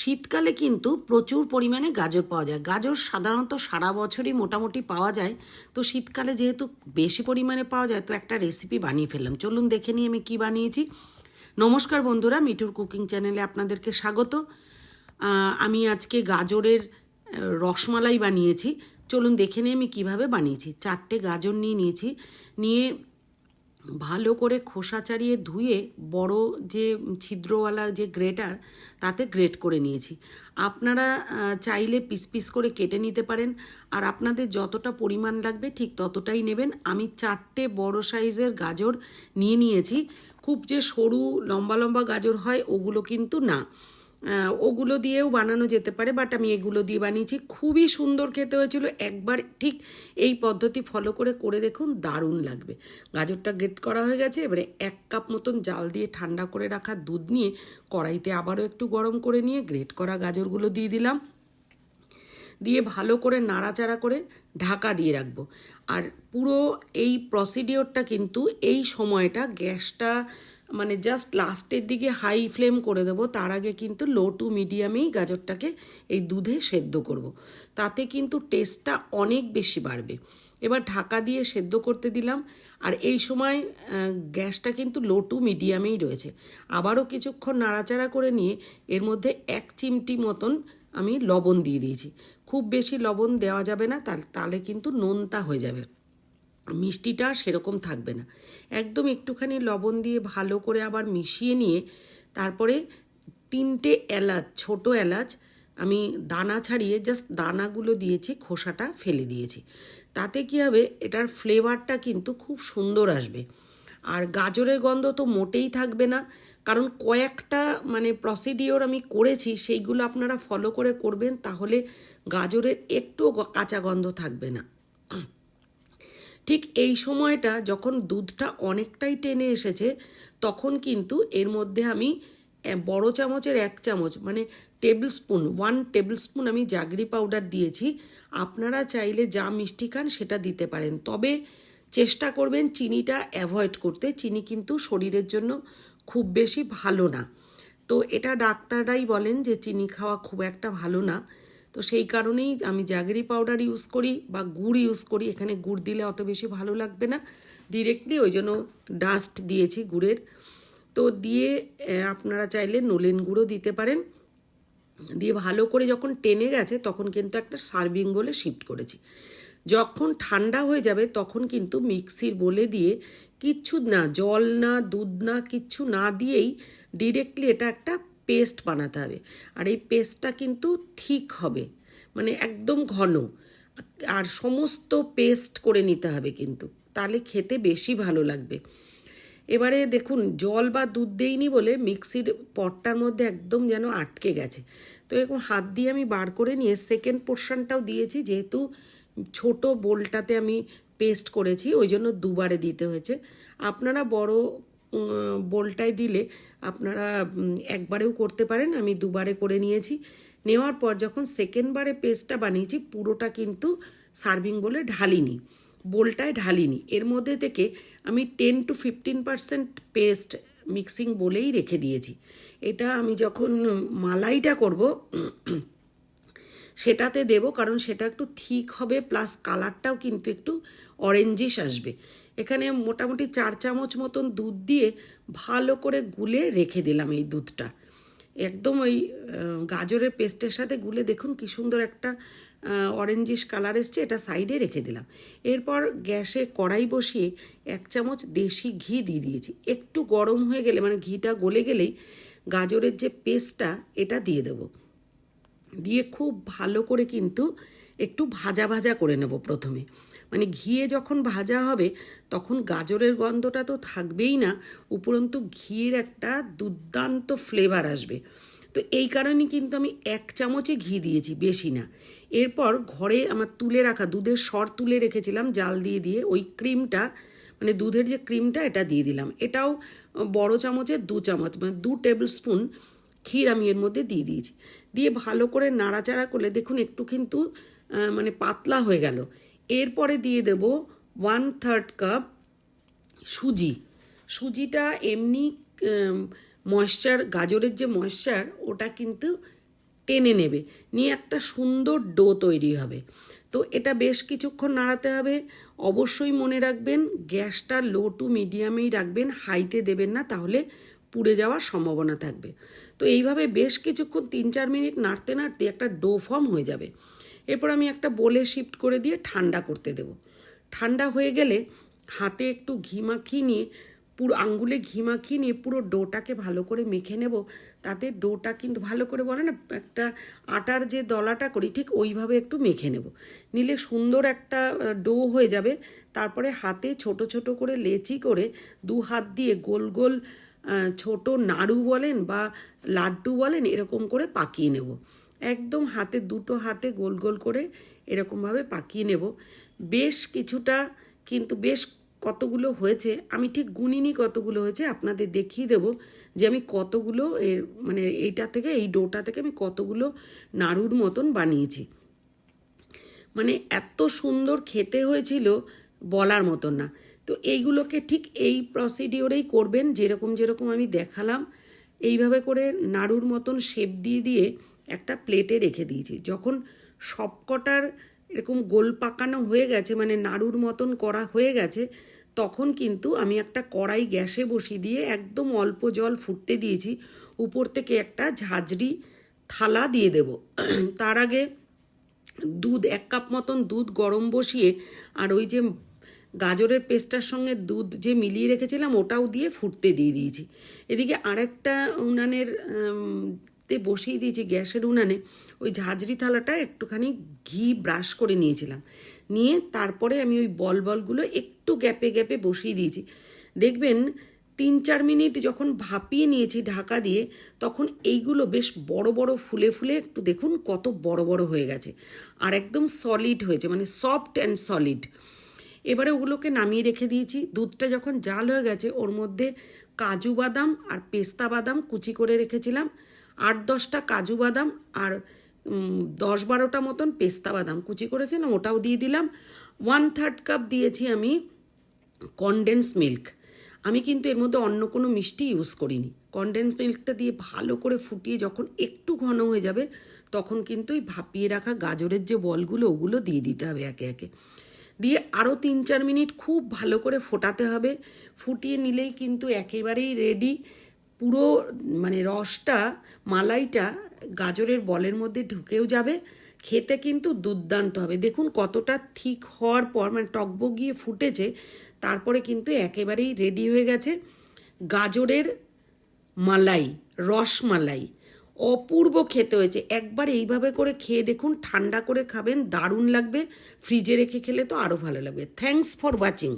শীতকালে কিন্তু প্রচুর পরিমাণে গাজর পাওয়া যায়। গাজর সাধারণত সারা বছরই মোটামুটি পাওয়া যায়। তো শীতকালে যেহেতু বেশি পরিমাণে পাওয়া যায়, তো একটা রেসিপি বানিয়ে ফেললাম। চলুন দেখে নিই আমি কী বানিয়েছি। নমস্কার বন্ধুরা, মিঠুর কুকিং চ্যানেলে আপনাদেরকে স্বাগত। আমি আজকে গাজরের রসমালাই বানিয়েছি। চলুন দেখে নিই আমি কীভাবে বানিয়েছি। চারটে গাজর নিয়ে নিয়েছি। নিয়ে ভালো করে খোসা ছাড়িয়ে ধুয়ে বড় যে ছিদ্রওয়ালা যে গ্রেটার, তাতে গ্রেট করে নিয়েছি। আপনারা চাইলে পিস পিস করে কেটে নিতে পারেন আর আপনাদের যতটা পরিমাণ লাগবে ঠিক ততটাই নেবেন। আমি চারটে বড় সাইজের গাজর নিয়ে নিয়েছি। খুব যে সরু লম্বা লম্বা গাজর হয় ওগুলো কিন্তু না। ওগুলো দিয়েও বানানো যেতে পারে বাট আমি এগুলো দিয়ে বানিয়েছি। খুবই সুন্দর খেতে হয়েছিল। একবার ঠিক এই পদ্ধতি ফলো করে করে দেখুন, দারুণ লাগবে। গাজরটা গ্রেট করা হয়ে গেছে, এবারে এক কাপ মতন জাল দিয়ে ঠান্ডা করে রাখা দুধ নিয়ে কড়াইতে আবারও একটু গরম করে নিয়ে গ্রেট করা গাজরগুলো দিয়ে দিলাম। দিয়ে ভালো করে নাড়াচাড়া করে ঢাকা দিয়ে রাখব। আর পুরো এই প্রসিডিওরটা কিন্তু এই সময়টা গ্যাসটা মানে জাস্ট লাস্টের দিকে হাই ফ্লেম করে দেবো, তার আগে কিন্তু লো টু মিডিয়ামেই গাজরটাকে এই দুধে সেদ্ধ করব। তাতে কিন্তু টেস্টটা অনেক বেশি বাড়বে। এবার ঢাকা দিয়ে সেদ্ধ করতে দিলাম, আর এই সময় গ্যাসটা কিন্তু লো টু মিডিয়ামেই রয়েছে। আবারও কিছুক্ষণ নাড়াচাড়া করে নিয়ে এর মধ্যে এক চিমটি মতন আমি লবণ দিয়ে দিয়েছি। খুব বেশি লবণ দেওয়া যাবে না তাহলে কিন্তু নোনতা হয়ে যাবে। মিষ্টিটা সেরকম থাকবে না। একদম একটুখানি লবণ দিয়ে ভালো করে আবার মিশিয়ে নিয়ে তারপরে তিনটে এলাচ, ছোট এলাচ আমি দানা ছাড়িয়ে জাস্ট দানাগুলো দিয়েছি, খোসাটা ফেলে দিয়েছি। তাতে কী হবে, এটার ফ্লেভারটা কিন্তু খুব সুন্দর আসবে। আর গাজরের গন্ধ তো মোটেই থাকবে না, কারণ কয়েকটা মানে প্রসিডিওর আমি করেছি, সেইগুলো আপনারা ফলো করে করবেন, তাহলে গাজরের একটুও গ- কাঁচা গন্ধ থাকবে না। ঠিক এই সময়টা যখন দুধটা অনেকটাই টেনে এসেছে, তখন কিন্তু এর মধ্যে আমি বড় চামচের এক চামচ মানে tablespoon one tablespoon আমি জাগরি পাউডার দিয়েছি। আপনারা চাইলে যা মিষ্টি খান সেটা দিতে পারেন। তবে চেষ্টা করবেন চিনিটা অ্যাভয়েড করতে। চিনি কিন্তু শরীরের জন্য খুব বেশি ভালো না। তো এটা ডাক্তাররাই বলেন যে, চিনি খাওয়া খুব একটা ভালো না। তো সেই কারণেই আমি জাগরি পাউডার ইউজ করি বা গুড় ইউজ করি। এখানে গুড় দিলে অত বেশি ভালো লাগবে না। ডিরেক্টলি ওই জন্য ডাস্ট দিয়েছি গুড়ের। তো দিয়ে আপনারা চাইলে নলেন গুঁড়ো দিতে পারেন। দিয়ে ভালো করে যখন টেনে গেছে তখন কিন্তু একটা সার্ভিং বলে শিফট করেছি। যখন ঠান্ডা হয়ে যাবে তখন কিন্তু মিক্সির বলে দিয়ে কিচ্ছু না, জল না, দুধ না, কিচ্ছু না দিয়েই ডিরেক্টলি এটা একটা পেস্ট বানাতে হবে। আর এই পেস্টটা কিন্তু থিক হবে মানে একদম ঘন। আর সমস্ত পেস্ট করে নিতে হবে কিন্তু, তাহলে খেতে বেশি ভালো লাগবে। এবারে দেখুন, জল বা দুধ দেইনি বলে মিক্সির পটটার মধ্যে একদম যেন আটকে গেছে। তো এরকম হাত দিয়ে আমি বার করে নিয়ে সেকেন্ড পোর্শনটাও দিয়েছি, যেহেতু ছোট বোলটাতে আমি পেস্ট করেছি, ওই জন্য দুবারে দিতে হয়েছে। আপনারা বড় বোলটায় দিলে আপনারা একবারেও করতে পারেন। আমি দুবারে করে নিয়েছি। নেওয়ার পর যখন সেকেন্ডবারে পেস্টটা বানিয়েছি, পুরোটা কিন্তু সার্ভিং বলে ঢালিনি। বোলটায় ঢালিনি। এর মধ্যে থেকে আমি ten to fifteen percent paste mixing বলেই রেখে দিয়েছি। এটা আমি যখন মালাইটা করব সেটাতে দেব, কারণ সেটা একটু থিক হবে প্লাস কালারটাও কিন্তু একটু অরেঞ্জিশ আসবে। এখানে মোটামুটি চার চামচ মতন দুধ দিয়ে ভালো করে গুলে রেখে দিলাম এই দুধটা। একদম ওই গাজরের পেস্টের সাথে গুলে দেখুন কি সুন্দর একটা অরেঞ্জিশ কালার এসছে, এটা সাইডে রেখে দিলাম। এরপর গ্যাসে কড়াই বসিয়ে এক চামচ দেশি ঘি দিয়ে দিয়েছি। একটু গরম হয়ে গেলে মানে ঘিটা গলে গেলেই গাজরের যে পেস্টটা এটা দিয়ে দেবো। দিয়ে খুব ভালো করে কিন্তু একটু ভাজা ভাজা করে নেব প্রথমে। মানে ঘিয়ে যখন ভাজা হবে, তখন গাজরের গন্ধটা তো থাকবেই না, উপরন্তু ঘিয়ের একটা দুর্দান্ত ফ্লেভার আসবে। তো এই কারণে কিন্তু আমি এক চামচে ঘি দিয়েছি, বেশি না। এরপর ঘরে আমার তুলে রাখা দুধের সর তুলে রেখেছিলাম, জাল দিয়ে দিয়ে ওই ক্রিমটা মানে দুধের যে ক্রিমটা, এটা দিয়ে দিলাম। এটাও বড় চামচের দু চামচ মানে দু টেবিল স্পুন ক্ষীর আমি এর মধ্যে দিয়ে দিয়েছি। দিয়ে ভালো করে নাড়াচাড়া করলে দেখুন একটু কিন্তু মানে পাতলা হয়ে গেল। এরপরে দিয়ে দেব ওয়ান থার্ড কাপ সুজি। সুজিটা এমনি ময়েশ্চার গাজরের যে ময়েশ্চার ওটা কিন্তু টেনে নেবে। নিয়ে একটা সুন্দর ডো তৈরি হবে। তো এটা বেশ কিছুক্ষণ নাড়াতে হবে। অবশ্যই মনে রাখবেন, গ্যাসটা লো টু মিডিয়ামেই রাখবেন, হাইতে দেবেন না, তাহলে পুড়ে যাওয়ার সম্ভাবনা থাকবে। তো এইভাবে বেশ কিছুক্ষণ তিন চার মিনিট নাড়তে নাড়তে একটা ডো ফর্ম হয়ে যাবে। এরপর আমি একটা বোলে শিফট করে দিয়ে ঠান্ডা করতে দেব। ঠান্ডা হয়ে গেলে হাতে একটু ঘি মাখিয়ে নিয়ে, পুরো আঙ্গুলে ঘি মাখিয়ে নিয়ে পুরো ডোটাকে ভালো করে মেখে নেব। তাতে ডোটা কিন্তু ভালো করে বলে না, একটা আটার যে দলাটা করি ঠিক ওইভাবে একটু মেখে নেব। নিলে সুন্দর একটা ডো হয়ে যাবে। তারপরে হাতে ছোট ছোট করে লেচি করে দু হাত দিয়ে গোল গোল ছোট নাড়ু বলেন বা লাড্ডু বলেন, এরকম করে পাকিয়ে নেব। একদম হাতে, দুটো হাতে গোল গোল করে এরকমভাবে পাকিয়ে নেব। বেশ কিছুটা কিন্তু বেশ কতগুলো হয়েছে, আমি ঠিক গুনিনি কতগুলো হয়েছে, আপনাদের দেখিয়ে দেব যে আমি কতগুলো এর মানে এইটা থেকে, এই ডোটা থেকে আমি কতগুলো নাড়ুর মতন বানিয়েছি। মানে এত সুন্দর খেতে হয়েছিল বলার মতন না। তো এইগুলোকে ঠিক এই প্রসিডিওরেই করবেন, যেরকম যেরকম আমি দেখালাম, এইভাবে করে নাড়ুর মতন শেপ দিয়ে দিয়ে একটা প্লেটে রেখে দিয়েছি। যখন সবকটার এরকম গোল পাকানো হয়ে গেছে মানে নাড়ুর মতন করা হয়ে গেছে, তখন কিন্তু আমি একটা কড়াই গ্যাসে বসিয়ে দিয়ে একদম অল্প জল ফুটতে দিয়েছি। উপর থেকে একটা ঝাঁঝরি থালা দিয়ে দেব। তার আগে দুধ, এক কাপ মতন দুধ গরম বসিয়ে, আর ওই যে গাজরের পেস্টটার সঙ্গে দুধ যে মিলিয়ে রেখেছিলাম, ওটাও দিয়ে ফুটতে দিয়ে দিয়েছি। এদিকে আরেকটা উনানের তে বসিয়ে দিয়েছি গ্যাসের উনানে, ওই ঝাঁঝরি থালাটা একটুখানি ঘি ব্রাশ করে নিয়েছিলাম। নিয়ে তারপরে আমি ওই বল বলগুলো একটু গ্যাপে গ্যাপে বসিয়ে দিয়েছি। দেখবেন, তিন চার মিনিট যখন ভাপিয়ে নিয়েছি ঢাকা দিয়ে, তখন এইগুলো বেশ বড় বড় ফুলে ফুলে একটু দেখুন কত বড় বড় হয়ে গেছে। আর একদম সলিড হয়েছে মানে সফট অ্যান্ড সলিড এবারে ওগুলোকে নামিয়ে রেখে দিয়েছি। দুধটা যখন জাল হয়ে গেছে, ওর মধ্যে কাজু বাদাম আর পেস্তা বাদাম কুচি করে রেখেছিলাম। আট দশটা কাজু বাদাম আর দশ বারোটা মতন পেস্তা বাদাম কুচি করে রেখেছিলাম ওটাও দিয়ে দিলাম। ওয়ান থার্ড কাপ দিয়েছি আমি কনডেন্স মিল্ক আমি কিন্তু এর মধ্যে অন্য কোনো মিষ্টি ইউজ করিনি। কনডেন্স মিল্কটা দিয়ে ভালো করে ফুটিয়ে যখন একটু ঘন হয়ে যাবে, তখন কিন্তু ওই ভাপিয়ে রাখা গাজরের যে বলগুলো, ওগুলো দিয়ে দিতে হবে একে একে। দিয়ে আরও তিন, চার মিনিট খুব ভালো করে ফোটাতে হবে। ফুটিয়ে নিলেই কিন্তু একেবারেই রেডি পুরো মানে রসটা, মালাইটা গাজরের বলের মধ্যে ঢুকেও যাবে। খেতে কিন্তু দুর্দান্ত হবে। দেখুন কতটা ঠিক হওয়ার পর মানে টকবগিয়ে ফুটেছে, তারপরে কিন্তু একেবারেই রেডি হয়ে গেছে গাজরের মালাই রসমালাই অপূর্ব খেতে হয়েছে। একবার এইভাবে করে খেয়ে দেখুন, ঠান্ডা করে খাবেন, দারুণ লাগবে। ফ্রিজে রেখে খেলে তো আরও ভালো লাগবে। Thanks for watching